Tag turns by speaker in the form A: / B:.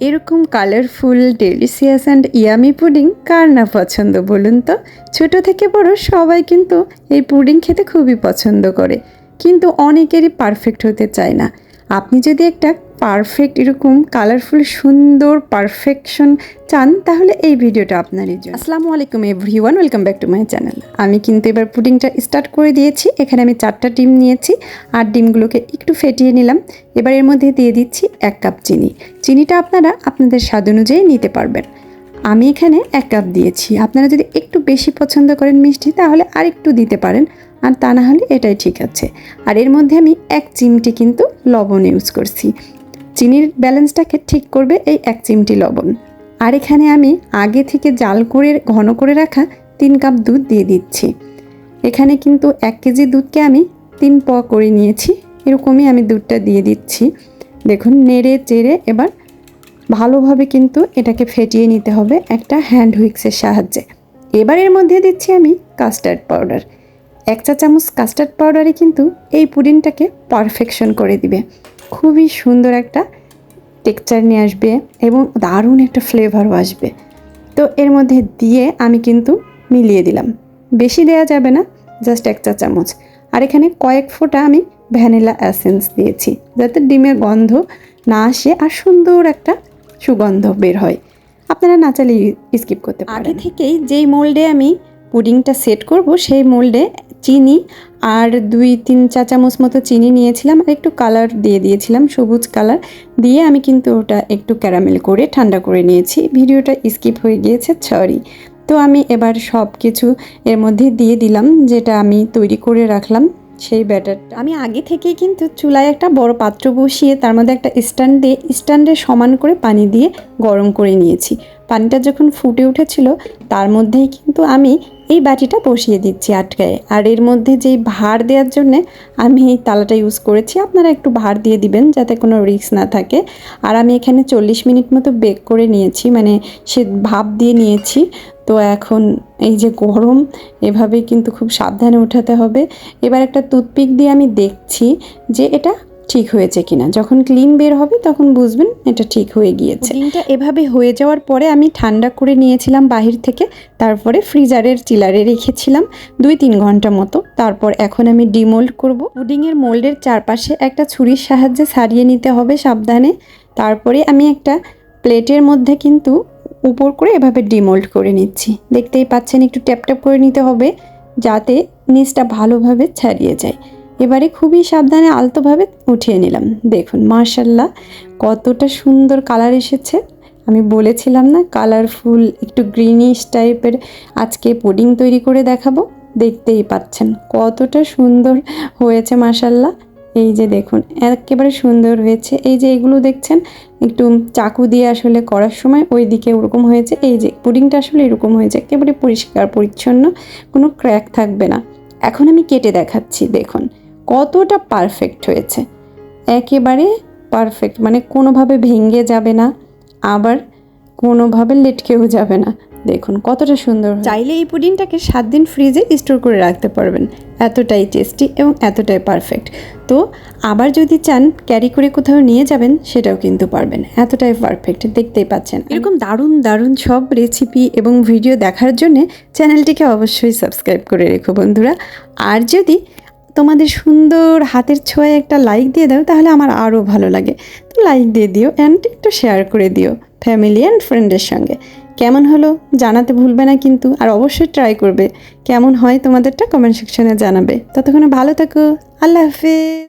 A: এরকম colourful delicious and yummy pudding কার না পছন্দ বলুন তো? ছোট থেকে বড় সবাই কিন্তু এই পুডিং খেতে খুবই পছন্দ করে। কিন্তু অনেকেরই পারফেক্ট হতে চায় না। আপনি যদি একটা পারফেক্ট এরকম কালারফুল সুন্দর পারফেকশন চান, তাহলে এই ভিডিওটা আপনারই জন্য। আসসালামু আলাইকুম everyone welcome back to my channel আমি কিন্তু এবার পুডিংটা স্টার্ট করে দিয়েছি। এখানে আমি চারটা ডিম নিয়েছি, আর ডিমগুলোকে একটু ফেটিয়ে নিলাম। এবার এর মধ্যে দিয়ে দিচ্ছি এক কাপ চিনি। চিনিটা আপনারা আপনাদের স্বাদ অনুযায়ী নিতে পারবেন। আমি এখানে এক কাপ দিয়েছি। আপনারা যদি একটু বেশি পছন্দ করেন মিষ্টি, তাহলে আর একটু দিতে পারেন। আর তা না হলে এটাই ঠিক আছে। আর এর মধ্যে আমি এক চিমটি কিন্তু লবণ ইউজ করছি। চিনির ব্যালেন্সটাকে ঠিক করবে এই এক চিমটি লবণ। আর এখানে আমি আগে থেকে জাল করে, ঘন করে রাখা তিন কাপ দুধ দিয়ে দিচ্ছি। এখানে কিন্তু এক কেজি দুধকে আমি তিন প করে নিয়েছি। এরকমই আমি দুধটা দিয়ে দিচ্ছি। দেখুন, নেড়ে চেড়ে এবার ভালোভাবে কিন্তু এটাকে ফেটিয়ে নিতে হবে একটা হ্যান্ড হুইক্সের সাহায্যে। এবার এর মধ্যে দিচ্ছি আমি কাস্টার্ড পাউডার এক চা চামচ কাস্টার্ড পাউডারে কিন্তু এই পুডিংটাকে পারফেকশন করে দিবে। খুবই সুন্দর একটা টেক্সচার নিয়ে আসবে এবং দারুণ একটা ফ্লেভারও আসবে। তো এর মধ্যে দিয়ে আমি কিন্তু মিলিয়ে দিলাম। বেশি দেওয়া যাবে না জাস্ট এক চা চামচ। আর এখানে কয়েক ফোঁটা আমি ভ্যানিলা অ্যাসেন্স দিয়েছি যাতে ডিমের গন্ধ না আসে আর সুন্দর একটা সুগন্ধ বের হয়। আপনারা না চাইলে স্কিপ করতে পারেন। আগে থেকেই যেই মোল্ডে আমি পুডিংটা সেট করব সেই মোল্ডে চিনি আর দুই, তিন চা চামচ মতো চিনি নিয়েছিলাম আর একটু কালার দিয়ে দিয়েছিলাম, সবুজ কালার দিয়ে আমি কিন্তু ওটা একটু ক্যারামেল করে ঠান্ডা করে নিয়েছি। ভিডিওটা স্কিপ হয়ে গিয়েছে সরি তো আমি এবার সব কিছু এর মধ্যে দিয়ে দিলাম, যেটা আমি তৈরি করে রাখলাম। সেই ব্যাটারটা আমি আগে থেকেই কিন্তু চুলায় একটা বড় পাত্র বসিয়ে তার মধ্যে একটা স্ট্যান্ড দিয়ে, স্ট্যান্ডে সমান করে পানি দিয়ে গরম করে নিয়েছি। পানিটা যখন ফুটে উঠেছিল, তার মধ্যেই কিন্তু আমি এই বাটিটা বসিয়ে দিচ্ছি আটকায়। আর এর মধ্যে যেই ভার দেওয়ার জন্যে আমি এই তালাটা ইউজ করেছি, আপনারা একটু ভার দিয়ে দিবেন যাতে কোনো রিস্ক না থাকে। আর আমি এখানে চল্লিশ মিনিট মতো বেক করে নিয়েছি মানে সে ভাপ দিয়ে নিয়েছি। তো এখন এই যে গরম এভাবে কিন্তু খুব সাবধানে উঠাতে হবে। এবার একটা টুথপিক দিয়ে আমি দেখছি যে এটা ঠিক হয়েছে কিনা। যখন ক্লিন বের হবে তখন বুঝবেন এটা ঠিক হয়ে গিয়েছে। ডিমটা এভাবে হয়ে যাওয়ার পরে আমি ঠান্ডা করে নিয়েছিলাম বাহির থেকে, তারপরে ফ্রিজারের চিলারে রেখেছিলাম দুই তিন ঘণ্টা মতো। তারপর এখন আমি ডিমোল্ড করব। পুডিংয়ের মোল্ডের চারপাশে একটা ছুরির সাহায্যে সারিয়ে নিতে হবে সাবধানে। তারপরে আমি একটা প্লেটের মধ্যে কিন্তু উপর করে এভাবে ডিমোল্ড করে নিচ্ছি। দেখতেই পাচ্ছেন, একটু ট্যাপ ট্যাপ করে নিতে হবে যাতে নিচটা ভালোভাবে ছাড়িয়ে যায়। এবারে খুবই সাবধানে আলতোভাবে উঠিয়ে নিলাম। দেখুন মার্শাল্লাহ কতটা সুন্দর কালার এসেছে। আমি বলেছিলাম না, কালারফুল, একটু গ্রিনিশ টাইপের। আজকে পুডিং তৈরি করে দেখাবো। দেখতেই পাচ্ছেন, কতটা সুন্দর হয়েছে মার্শাল্লাহ এই যে দেখুন, একেবারে সুন্দর হয়েছে। এই যে এগুলো দেখছেন, একটু চাকু দিয়ে আসলে করার সময় ওই দিকে ওরকম হয়েছে। এই যে পুডিংটা আসলে এরকম হয়েছে, একেবারে পরিষ্কার, পরিচ্ছন্ন, কোনো ক্র্যাক থাকবে না। এখন আমি কেটে দেখাচ্ছি, দেখুন, কতটা পারফেক্ট হয়েছে। একেবারে পারফেক্ট মানে কোনোভাবে ভেঙে যাবে না। আবার কোনোভাবে লেটকেও যাবে না। দেখুন, কতটা সুন্দর চাইলে এই পুডিংটাকে সাত দিন ফ্রিজে স্টোর করে রাখতে পারবেন। এতটাই টেস্টি এবং এতটাই পারফেক্ট। তো আবার যদি চান ক্যারি করে কোথাও নিয়ে যাবেন, সেটাও কিন্তু পারবেন। এতটাই পারফেক্ট, দেখতেই পাচ্ছেন। এরকম দারুণ দারুণ সব রেসিপি এবং ভিডিও দেখার জন্য চ্যানেলটিকে অবশ্যই সাবস্ক্রাইব করে রেখো বন্ধুরা। আর যদি তোমাদের সুন্দর হাতের ছোঁয়ায় একটা লাইক দিয়ে দাও, তাহলে আমার আরও ভালো লাগে। তো লাইক দিয়ে দিও অ্যান্ড একটু শেয়ার করে দিও ফ্যামিলি অ্যান্ড ফ্রেন্ডের সঙ্গে। কেমন হলো জানাতে ভুলবে না কিন্তু, আর অবশ্যই ট্রাই করবে। কেমন হয় তোমাদেরটা কমেন্ট সেকশনে জানাবে। ততক্ষণে ভালো থাকো, আল্লাহ হাফেজ।